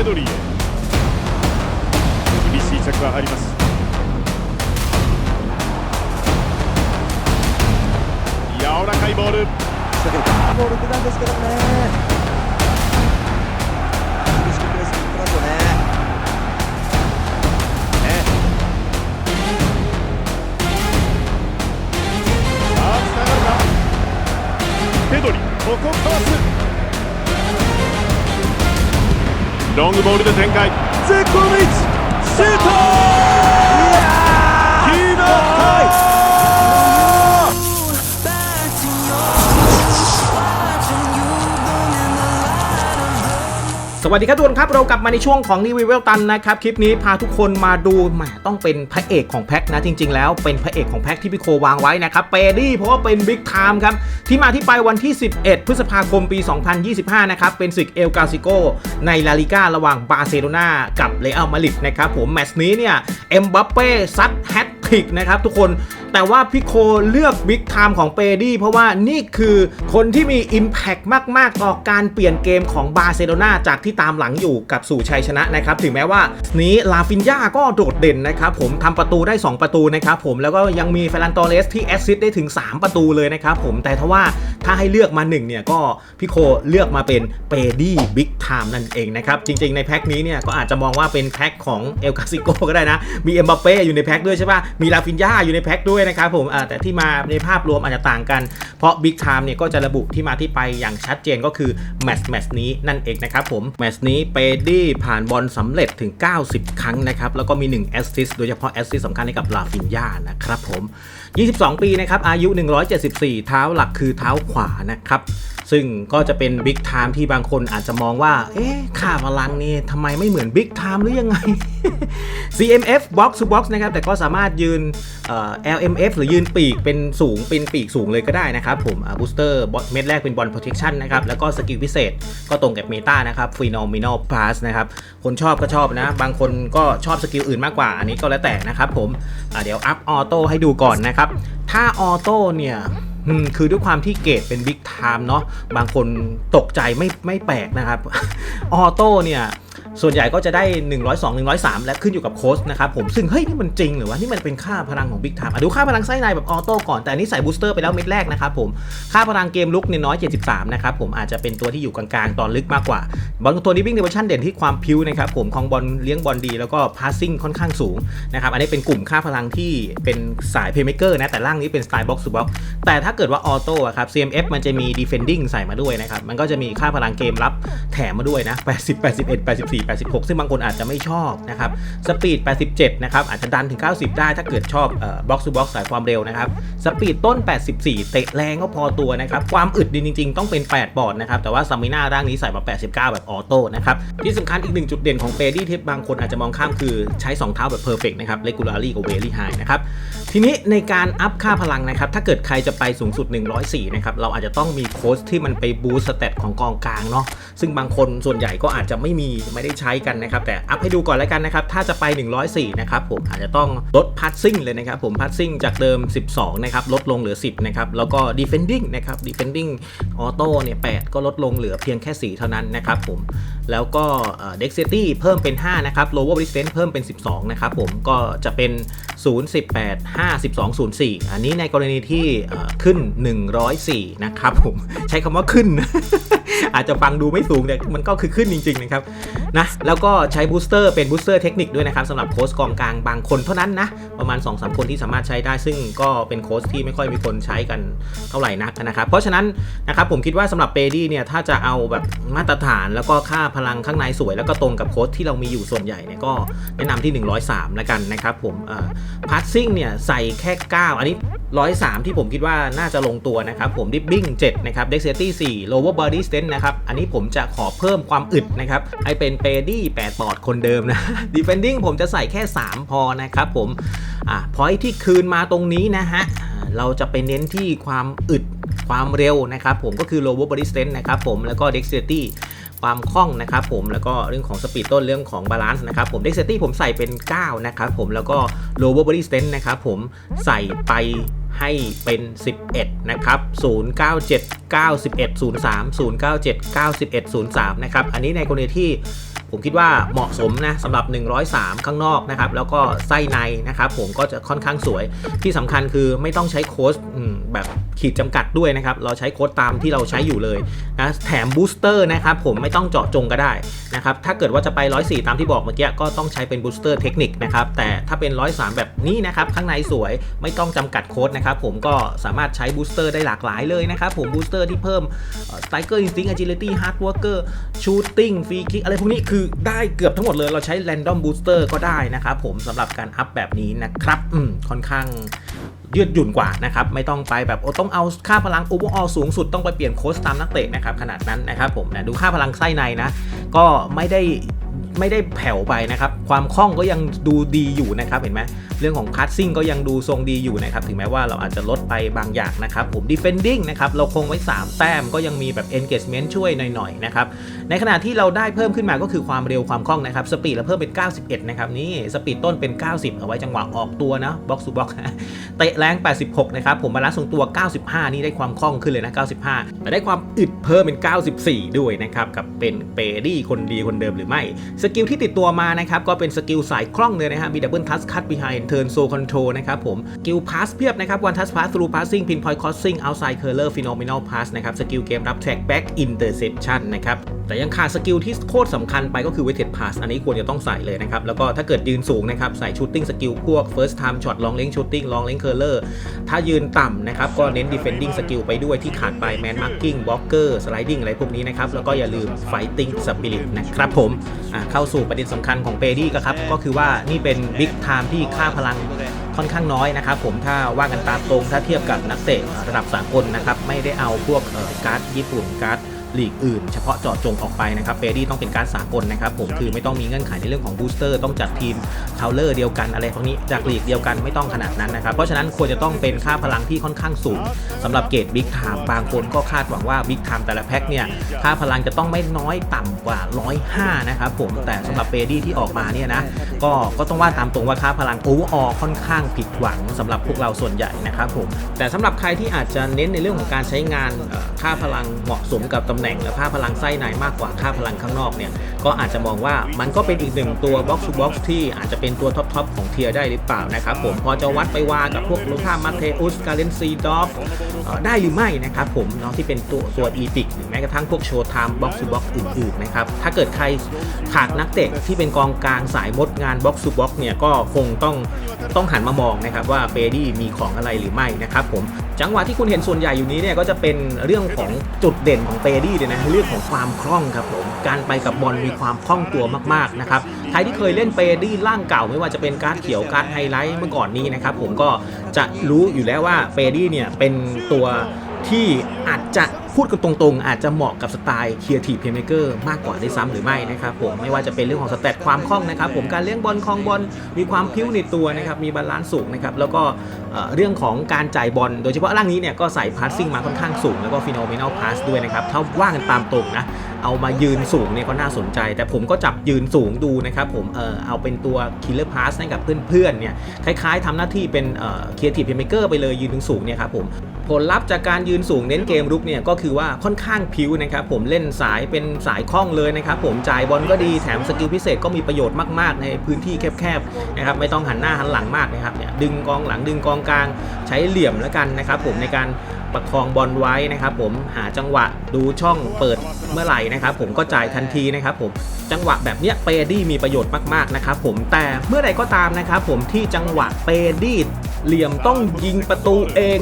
ペドリへ厳しい着ります。らかいボール。ボール出たんですけどね。ここかわす。ロングボールで展開。絶好の位置シュート！ สวัสดีครับทุกคนครับ เรากลับมาในช่วงของรีวิวเวลตันนะครับ คลิปนี้พาทุกคนมาดูแหมต้องเป็นพระเอกของแพ็คนะจริง ๆ แล้วเป็นพระเอกของแพ็คที่พี่โควางไว้นะครับเปดี้เพราะว่าเป็นบิ๊กไทม์ครับ ที่มาที่ไปวันที่ 11 พฤษภาคมปี 2025 นะครับ เป็นศึกเอลกาซิโกในลาลิก้าระหว่างบาร์เซโลนากับเรอัลมาดริดนะครับผมแมตช์นี้เนี่ยเอ็มบัปเป้ซัดแฮต ทริกนะครับทุกคนแต่ว่าพี่โคเลือกบิ๊กไทม์ของเปดี้เพราะว่านี่คือคนที่มี Impact มาก ๆ ต่อการเปลี่ยนเกมของบาร์เซโลนาจากที่ตามหลังอยู่กับสู่ชัยชนะนะครับ ถึงแม้ว่านี้ลาฟินยาก็โดดเด่นนะครับผมทำประตูได้ 2 ประตูนะครับผมแล้วก็ยังมีเฟรันโตเลสที่แอสซิสต์ได้ถึง 3 ประตูเลยนะครับผมแต่ถ้าว่าถ้าให้เลือกมา 1 เนี่ยก็พี่โคเลือกมาเป็นเปดี้บิ๊กไทม์นั่นเองนะครับจริง ๆ ในแพ็คนี้เนี่ยก็อาจจะมองว่าเป็นแพ็คของเอลกาซิโกก็ได้นะมีเอ็มบัปเป้อยู่ในแพ็คด้วยใช่ปะมีลาฟินยาอยู่ในแพ็คด้วยนะครับผมแต่ที่มาในภาพรวมอาจจะต่างกัน เพราะบิ๊กไทม์เนี่ยก็จะระบุที่มาที่ไปอย่างชัดเจนก็คือแมตช์แมตช์นี้นั่นเองนะครับผมแมตช์นี้เปดี้ผ่านบอลสำเร็จถึง 90 ครั้งนะครับแล้วก็มี1แอสซิสโดยเฉพาะแอสซิสสำคัญให้กับลาฟินยานะครับผม 22 ปีนะครับอายุ 174 เท้าหลักคือเท้าขวานะครับ ซึ่งก็จะเป็นบิ๊กไทม์ที่บางคนอาจจะมองว่า เอ๊ะค่าพลังนี่ทำไมไม่เหมือนบิ๊กไทม์หรือยังไง CMF box to box นะครับ แต่ก็สามารถยืนเอ่อ LMF หรือยืนปีกเป็นสูงเป็นปีกสูงเลยก็ได้นะครับผมบูสเตอร์เม็ดแรกเป็นบอล protection นะครับ แล้วก็สกิลพิเศษก็ตรงกับเมตานะครับ phenomenal pass นะครับ คนชอบก็ชอบนะ บางคนก็ชอบสกิลอื่นมากกว่า อันนี้ก็แล้วแต่นะครับผมเดี๋ยวอัพออโต้ให้ดูก่อนนะครับ ถ้าออโต้เนี่ย อืมคือด้วยความที่เกรดเป็นบิ๊กไทม์เนาะบางคนตกใจไม่ไม่แปลกนะครับ ออโต้เนี่ย ส่วนใหญ่ก็จะได้ 102 103 และขึ้นอยู่กับโค้ชนะครับผมซึ่งเฮ้ยนี่มันจริงหรือว่านี่มันเป็นค่าพลังของบิ๊กไทม์ดูค่าพลังไส้ในแบบออโต้ก่อนแต่อันนี้ใส่บูสเตอร์ไปแล้วเม็ดแรกนะครับผมค่าพลังเกมลุกเนี่ยน้อย 73 นะครับผมอาจจะเป็นตัวที่อยู่กลางๆ ตอนลึกมากกว่าบอลตัวนี้วิ่งในเวอร์ชันเด่นที่ความพิ้วนะครับผมของบอลเลี้ยงบอลดีแล้วก็พาสซิ่งค่อนข้างสูงนะครับอันนี้เป็นกลุ่มค่าพลังที่เป็นสายเพย์เมเกอร์นะแต่ร่างนี้เป็นสไตล์บ็อกซ์บ็อกแต่ถ้าเกิดว่าออโต้อะครับ CMF มันจะมี defending ใส่มาด้วยนะครับมันก็จะมีค่าพลังเกมรับแถมมาด้วยนะ80 81 84 86 ซึ่งบางคนอาจจะไม่ชอบนะครับสปีด 87 นะครับ อาจจะดันถึง 90 ได้ถ้าเกิดชอบเอ่อ box to box สายความเร็วนะครับสปีดต้น 84 เตะแรงก็พอตัวนะครับความอึดดีจริง ๆ ต้องเป็น 8 ปอดนะครับแต่ว่าซามิน่าร่างนี้ใส่มา 89 แบบออโต้นะครับที่สำคัญอีกหนึ่งจุดเด่นของเปดี้ที่บางคนอาจจะมองข้ามคือใช้ 2 เท้าแบบ perfect นะครับ regularly กับ very high นะครับทีนี้ในการอัพค่าพลังนะครับถ้าเกิดใครจะไปสูงสุด 104 นะครับเราอาจจะต้องมีโค้ชที่มันไปบูสต์สเตตของกองกลางเนาะซึ่งบางคนส่วนใหญ่ก็อาจจะไม่มีไม่ได้ใช้กันนะครับแต่อัพให้ดูก่อนแล้วกันนะครับถ้าจะไป 104 นะครับผมอาจจะต้องลดพั s ซิ่งเลยนะครับผมพั s ซิ่งจากเดิม 12 นะครับลดลงเหลือ 10 นะครับแล้วก็ defending นะครับ defending auto เนี่ย 8 ก็ลดลงเหลือเพียงแค่ 4 เท่านั้นนะครับผมแล้วก็เอ่อ dexterity เพิ่มเป็น 5 นะครับ lower resistance เพิ่มเป็น 12 นะครับผมก็จะเป็น 0 18 5 12 0 4 อันนี้ในกรณีที่ขึ้น 104 นะครับผมใช้คำว่าขึ้น อาจจะฟังดูไม่สูงแต่มันก็คือขึ้นจริงๆนะครับนะแล้วก็ใช้บูสเตอร์เป็นบูสเตอร์เทคนิคด้วยนะครับสำหรับโค้ชกองกลางบางคนเท่านั้นนะ ประมาณ 2-3 คนที่สามารถใช้ได้ ซึ่งก็เป็นโค้ชที่ไม่ค่อยมีคนใช้กันเท่าไหร่นักนะครับ เพราะฉะนั้นนะครับผมคิดว่าสำหรับเปดี้เนี่ยถ้าจะเอาแบบมาตรฐานแล้วก็ค่าพลังข้างในสวย แล้วก็ตรงกับโค้ชที่เรามีอยู่ส่วนใหญ่เนี่ยก็แนะนำที่ 103 แล้วกันนะครับผมพาสซิ่งเนี่ยใส่แค่ 9 อันนี้ 103 ที่ผมคิดว่าน่าจะลงตัวนะครับผมดิฟบิ้ง7นะครับเด็กเซตี้4 lower body strength นะครับ อันนี้ผมจะขอเพิ่มความอึดนะครับ ให้เป็นเปดี้8ปดปอดคนเดิมนะ defending ผมจะใส่แค่ 3 พอนะครับผม อะพอยที่คืนมาตรงนี้นะฮะ เราจะไปเน้นที่ความอึดความเร็วนะครับผมก็คือ lower body strength นะครับผมแล้วก็ dexterity ความคล่องนะครับผมแล้วก็เรื่องของสปีดต้นเรื่องของบาลานซ์นะครับผม dexterity ผมใส่เป็น 9 นะครับผมแล้วก็ lower body strength นะครับผมใส่ไป ให้เป็น 11 นะครับ 097 91 03 097 91 03 นะครับ อันนี้ในกรณีที่ ผมคิดว่าเหมาะสมนะสำหรับ 103 ข้างนอกนะครับแล้วก็ไส้ในนะครับผมก็จะค่อนข้างสวยที่สำคัญคือไม่ต้องใช้โค้ดแบบขีดจำกัดด้วยนะครับเราใช้โค้ดตามที่เราใช้อยู่เลยนะแถมบูสเตอร์นะครับผมไม่ต้องเจาะจงก็ได้นะครับถ้าเกิดว่าจะไป 104 ตามที่บอกเมื่อกี้ก็ต้องใช้เป็นบูสเตอร์เทคนิคนะครับแต่ถ้าเป็น 103 แบบนี้นะครับข้างในสวยไม่ต้องจำกัดโค้ดนะครับผมก็สามารถใช้บูสเตอร์ได้หลากหลายเลยนะครับผมบูสเตอร์ที่เพิ่มสไตเกอร์อินสติ้งอ g จิลิตี้ฮาร์ดวอร์เกอร์ชูตติ้งฟรีคิกอะไรพวกนี้คือได้เกือบทั้งหมดเลยเราใช้ random booster ก็ได้นะครับผมสำหรับการอัพแบบนี้นะครับอืมค่อนข้างยืดหยุ่นกว่านะครับ ไม่ต้องไปแบบโอ้ต้องเอาค่าพลังโอเวอร์ออสูงสุดต้องไปเปลี่ยนโค้ชตามนักเตะนะครับขนาดนั้นนะครับผมนะดูค่าพลังไส้ในนะ ก็ไม่ได้ ไม่ได้แผ่วไปนะครับ ความคล่องก็ยังดูดีอยู่นะครับเห็นไหมเรื่องของคัสซิ่งก็ยังดูทรงดีอยู่นะครับถึงแม้ว่าเราอาจจะลดไปบางอย่างนะครับผม defending นะครับเราคงไว้ 3 แต้มก็ยังมีแบบ engagement ช่วยหน่อยๆนะครับในขณะที่เราได้เพิ่มขึ้นมาก็คือความเร็วความคล่องนะครับสปีดเราเพิ่มเป็น 91 นะครับนี่สปีดต้นเป็น 90 เอาไว้จังหวะออกตัวนะบ็อกซ์ to บ็อกเตะแรง 86 นะครับผมบาลานซ์ทรงตัว 95 นี่ได้ความคล่องขึ้นเลยนะ 95 แต่ได้ความอึดเพิ่มเป็น 94 ด้วยนะครับกับเป็นเปรี่คนดีคนเดิมหรือไม่สกิลที่ติดตัวมานะครับก็เป็นสกิลสายคล่องเลยนะฮะมีดับเบิลทัสคัตบีไฮเทิร์นโซคอนโทรนะครับผมสกิลพาสเพียบนะครับวันทัสพาสทรูพาสซิ่งพินพอยต์คอสซิ่งเอาไซเคอร์เลอร์ฟิโนเมินอลพาสนะครับสกิลเกมรับแท็กแบ็กอินเตอร์เซปชันนะครับแต่ยังขาดสกิลที่โคตรสำคัญไปก็คือเวทเทดพาสอันนี้ควรจะต้องใส่เลยนะครับแล้วก็ถ้าเกิดยืนสูงนะครับใส่ชูตติ้งสกิลพวกเฟิร์สไทม์ช็อตลองเล้งชูตติ้งลองเล้งเคอร์เลอร์ถ้ายืนต่ำนะครับก็เน้น defending สกิลไปด้วยที่ขาดไป man marking blocker sliding อะไรพวกนี้นะครับแล้วก็อย่าลืม fighting spirit นะครับผมอะเข้าสู่ประเด็นสำคัญของเปดี้ก็ครับ ก็คือว่านี่เป็น big time ที่ค่าพลังค่อนข้างน้อยนะครับผมถ้าว่ากันตามตรงถ้าเทียบกับนักเตะระดับสากลนะครับไม่ได้เอาพวกเอ่อการ์ดญี่ปุ่นการ์ด ลีกอื่นเฉพาะเจาะจงออกไปนะครับเปดี้ต้องเป็นการดสากลนะครับผมคือไม่ต้องมีเงื่อนไขในเรื่องของบูสเตอร์ต้องจัดทีมเคาเลอร์เดียวกันอะไรพวกนี้จากลีกเดียวกันไม่ต้องขนาดนั้นนะครับเพราะฉะนั้นควรจะต้องเป็นค่าพลังที่ค่อนข้างสูงสำหรับเกรดบิ๊กไทม์บางคนก็คาดหวังว่าบิ๊กไทม์แต่ละแพ็คเนี่ยค่าพลังจะต้องไม่น้อยต่ำกว่า 105 นะครับผมแต่สำหรับเปดี้ที่ออกมาเนี่ยนะก็ก็ต้องว่าตามตรงว่าค่าพลังโอเวอร์ออค่อนข้างผิดหวังสำหรับพวกเราส่วนใหญ่นะครับผมแต่สำหรับใครที่อาจจะเน้นในเรื่องของการใช้งานเอ่อค่าพลังเหมาะสมกับตำแหน่งและค่าพลังไส้ในมากกว่าค่าพลังข้างนอกเนี่ยก็อาจจะมองว่ามันก็เป็นอีกหนึ่งตัว box to box ที่อาจจะเป็นตัวท็อปๆของเทียร์ได้หรือเปล่านะครับผมพอจะวัดไปว่ากับพวกลูค่ามาเทอุสกาเลนซีดอฟได้หรือไม่นะครับผมเนาะที่เป็นตัวตัวอีพิกหรือแม้กระทั่งพวกโชว์ไทม์บ็อกซ์ to บ็อกอื่นๆนะครับถ้าเกิดใครขาดนักเตะที่เป็นกองกลางสายมดงานบ็อกซ์ to บ็อกเนี่ยก็คงต้องต้องหันมามองนะครับว่าเปดี้มีของอะไรหรือไม่นะครับผม จังหวะที่คุณเห็นส่วนใหญ่อยู่นี้เนี่ยก็จะเป็นเรื่องของจุดเด่นของเปดี้เลยนะเรื่องของความคล่องครับผมการไปกับบอลมีความคล่องตัวมากๆนะครับใครที่เคยเล่นเปดี้ร่างเก่าไม่ว่าจะเป็นการ์ดเขียวการ์ดไฮไลท์เมื่อก่อนนี้นะครับผมก็จะรู้อยู่แล้วว่าเปดี้เนี่ยเป็นตัว ที่อาจจะพูดกันตรงๆ อาจจะเหมาะกับสไตล์เคียร์ทีเพย์เมเกอร์มากกว่าได้วยซ้ำหรือไม่นะครับผมไม่ว่าจะเป็นเรื่องของสเตตความคล่องนะครับผมการเลี้ยงบอลคลองบอลมีความพิ้วในตัวนะครับมีบาลานซ์สูงนะครับแล้วก็เรื่องของการจ่ายบอลโดยเฉพาะร่างนี้เนี่ยก็ใส่พาสซิ่งมาค่อนข้างสูง แล้วก็ฟิโนเมนอลพาสด้วยนะครับถ้าว่ากันตามตรงนะ เอามายืนสูงเนี่ยก็น่าสนใจ แต่ผมก็จับยืนสูงดูนะครับผมเออเอาเป็นตัว Killer Pass ให้กับเพื่อนๆเนี่ยคล้ายๆทำหน้าที่เป็นเอ่อ Creative Playmaker ไปเลยยืนสูงเนี่ยครับผมผลลัพธ์จากการยืนสูงเน้นเกมรุกเนี่ยก็คือว่าค่อนข้างพิ้วนะครับผมเล่นสายเป็นสายคล่องเลยนะครับผมจ่ายบอลก็ดีแถมสกิลพิเศษก็มีประโยชน์มากๆ ในพื้นที่แคบๆนะครับไม่ต้องหันหน้าหันหลังมากนะครับเนี่ยดึงกองหลังดึงกองกลางใช้เหลี่ยมแล้วกันนะครับผมในการ ประคองบอลไว้นะครับ ผมหาจังหวะดูช่องเปิดเมื่อไหร่นะครับ ผมก็จ่ายทันทีนะครับ ผมจังหวะแบบเนี้ยเปดี้มีประโยชน์มากๆนะครับ ผมแต่เมื่อใดก็ตามนะครับ ผมที่จังหวะเปดี้เหลี่ยมต้องยิงประตูเอง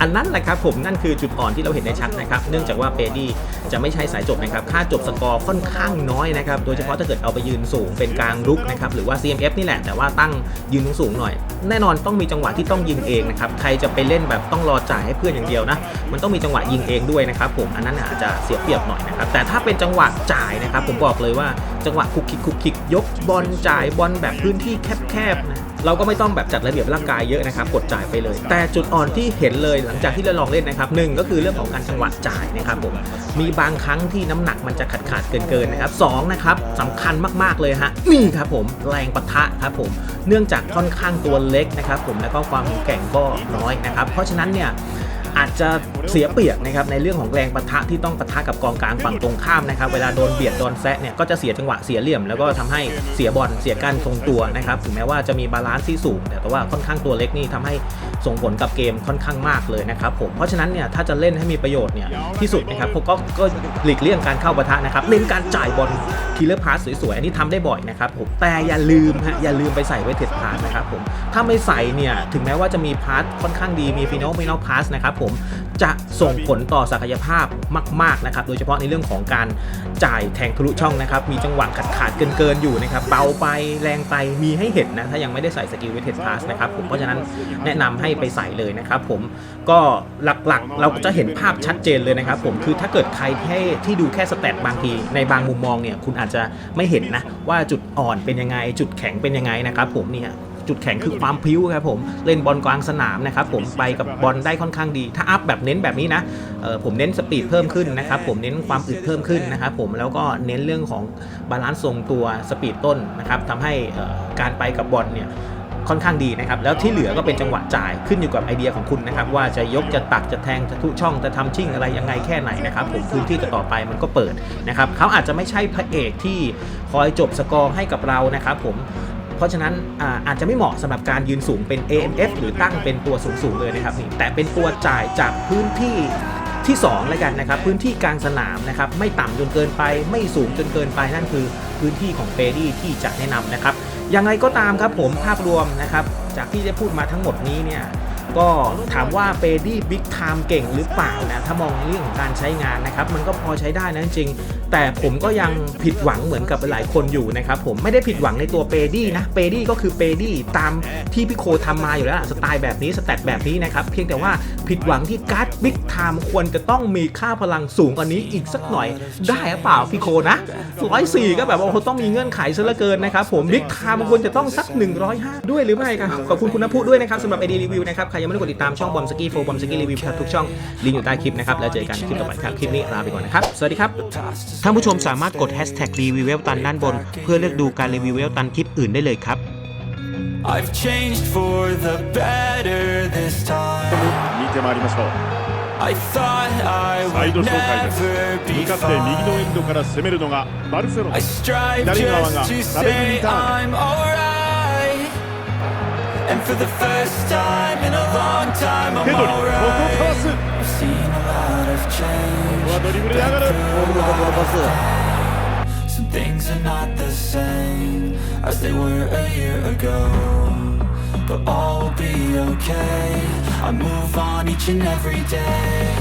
อันนั้นแหละครับผมนั่นคือจุดอ่อนที่เราเห็นได้ชัดนะครับ เนื่องจากว่าเปดี้จะไม่ใช่สายจบนะครับ ค่าจบสกอร์ค่อนข้างน้อยนะครับ โดยเฉพาะถ้าเกิดเอาไปยืนสูงเป็นกลางรุกนะครับ หรือว่า CMF นี่แหละ แต่ว่าตั้งยืนสูงหน่อย แน่นอนต้องมีจังหวะที่ต้องยิงเองนะครับ ใครจะไปเล่นแบบต้องรอจ่ายให้เพื่อนอย่างเดียวนะ มันต้องมีจังหวะยิงเองด้วยนะครับผม อันนั้นอาจจะเสียเปรียบหน่อยนะครับ แต่ถ้าเป็นจังหวะจ่ายนะครับ ผมบอกเลยว่าจังหวะคุกคิกคุกคิกยกบอลจ่ายบอลแบบพื้นที่แคบๆนะ เราก็ไม่ต้องแบบจัดระเบียบร่างกายเยอะนะครับกดจ่ายไปเลย แต่จุดอ่อนที่เห็นเลยหลังจากที่เราลองเล่นนะครับหนึ่งก็คือเรื่องของการจังหวะจ่ายนะครับผมมีบางครั้งที่น้ำหนักมันจะขาดขาดเกินเกินๆนะครับสองนะครับสำคัญมากๆเลยฮะนี่ครับผมแรงปะทะครับผมเนื่องจากค่อนข้างตัวเล็กนะครับผมแล้วก็ความแข็งแกร่งก็น้อยนะครับเพราะฉะนั้นเนี่ย อาจจะเสียเปรียบนะครับในเรื่องของแรงปะทะที่ต้องปะทะกับกองกลางฝั่งตรงข้ามนะครับเวลาโดนเบียดโดนแซะเนี่ยก็จะเสียจังหวะเสียเหลี่ยม แล้วก็ทำให้เสียบอลเสียการทรงตัวนะครับถึงแม้ว่าจะมีบาลานซ์ที่สูง แต่ว่าค่อนข้างตัวเล็กนี่ทำให้ส่งผลกับเกมค่อนข้างมากเลยนะครับผมเพราะฉะนั้นเนี่ยถ้าจะเล่นให้มีประโยชน์เนี่ยที่สุดนะครับผมก็ก็หลีกเลี่ยงการเข้าปะทะนะครับเน้นการจ่ายบอลคิลเลอร์พาสสวยๆอันนี้ทำได้บ่อยนะครับผมแต่อย่าลืมฮะอย่าลืมไปใส่ไว้เท็ดพาสนะครับผมถ้าไม่ใส่เนี่ยถึงแม้ว่าจะมีพาสค่อนข้างดีมีฟิโนฟิโนพาสนะครับผมจะส่งผลต่อศักยภาพมาก ๆนะครับ โดยเฉพาะในเรื่องของการจ่ายแทงทะลุช่องนะครับ มีจังหวะขาดขาดๆเกินๆอยู่นะครับ เบาไปแรงไปมีให้เห็นนะ ถ้ายังไม่ได้ใส่สกิลเวทเทดพาสนะครับผม เพราะฉะนั้นแนะนำให้ไปใส่เลยนะครับผม ก็หลักๆ เราจะเห็นภาพชัดเจนเลยนะครับผม คือถ้าเกิดใครที่ที่ดูแค่สแตทบางที ในบางมุมมองเนี่ย คุณอาจจะไม่เห็นนะว่าจุดอ่อนเป็นยังไง จุดแข็งเป็นยังไงนะครับผมเนี่ย จุดแข็งคือความพิ้วครับผมเล่นบอลกลางสนามนะครับผมไปกับบอลได้ค่อนข้างดี ถ้าอัพแบบเน้นแบบนี้นะผมเน้นสปีดเพิ่มขึ้นนะครับผมเน้นความอึดเพิ่มขึ้นนะครับผมแล้วก็เน้นเรื่องของบาลานซ์ทรงตัวสปีดต้นนะครับทำให้การไปกับบอลเนี่ยค่อนข้างดีนะครับแล้วที่เหลือก็เป็นจังหวะจ่ายขึ้นอยู่กับไอเดียของคุณนะครับว่าจะยกจะตักจะแทงจะทุช่องจะทำชิ่งอะไรยังไงแค่ไหนนะครับผมพื้นที่ต่อไปมันก็เปิดนะครับเขาอาจจะไม่ใช่พระเอกที่คอยจบสกอร์ให้กับเรานะครับผม เพราะฉะนั้นอาจจะไม่เหมาะสำหรับการยืนสูงเป็น AMF หรือตั้งเป็นตัวสูงๆเลยนะครับนี่แต่เป็นตัวจ่ายจากพื้นที่ที่2แล้วกันนะครับพื้นที่กลางสนามนะครับไม่ต่ำจนเกินไป ไม่สูงจนเกินไปนั่นคือพื้นที่ของเฟดี้ที่จะแนะนำนะครับยังไงก็ตามครับผมภาพรวมนะครับจากที่ได้พูดมาทั้งหมดนี้เนี่ย ก็ถามว่าเปดี้บิ๊กไทม์เก่งหรือเปล่านะ ถ้ามองเรื่องของการใช้งานนะครับ มันก็พอใช้ได้นะจริง แต่ผมก็ยังผิดหวังเหมือนกับหลายคนอยู่นะครับผมไม่ได้ผิดหวังในตัวเปดี้นะเปดี้ก็คือเปดี้ตามที่พี่โคทำมาอยู่แล้วสไตล์แบบนี้สแตทแบบนี้นะครับ เพียงแต่ว่าผิดหวังที่การ์ดบิ๊กไทม์ควรจะต้องมีค่าพลังสูงกว่านี้อีกสักหน่อยได้หรือเปล่าพี่โคนะร้อยสี่ก็แบบว่าโอ้โหต้องมีเงื่อนไขซะเหลือเกินนะครับผมบิ๊กไทม์ควรจะต้องสัก 105 ด้วยหรือไม่ครับขอบคุณคุณนภูด้วยนะครับสำหรับไอดีรีวิวนะครับใครยไม่ลืมกดติดตามช่องบอมสกี้โฟบอมสกี้รีวิวครับทุกช่องลิงก์อยู่ใต้คลิปนะครับแล้วเจอกันคลิปต่อไปครับคลิปนี้ลาไปก่อนนะครับสวัสดีครับท่านผู้ชมสามารถกดแฮชแท็กรีวิวเวลตันด้านบน เพื่อเลือกดูการรีวิวเวลตันคลิปอื่นได้เลยครับ I've changed for the better this time 見てまいりましょう I thought I サイド紹介です向かって右のエンドから攻めるのがバルセロナ左側がサベリリターン And for the first time in a long time, I'm alright. I've seen a lot of change. Some things are not the same as they were a year ago. But all will be okay. I move on each and every day.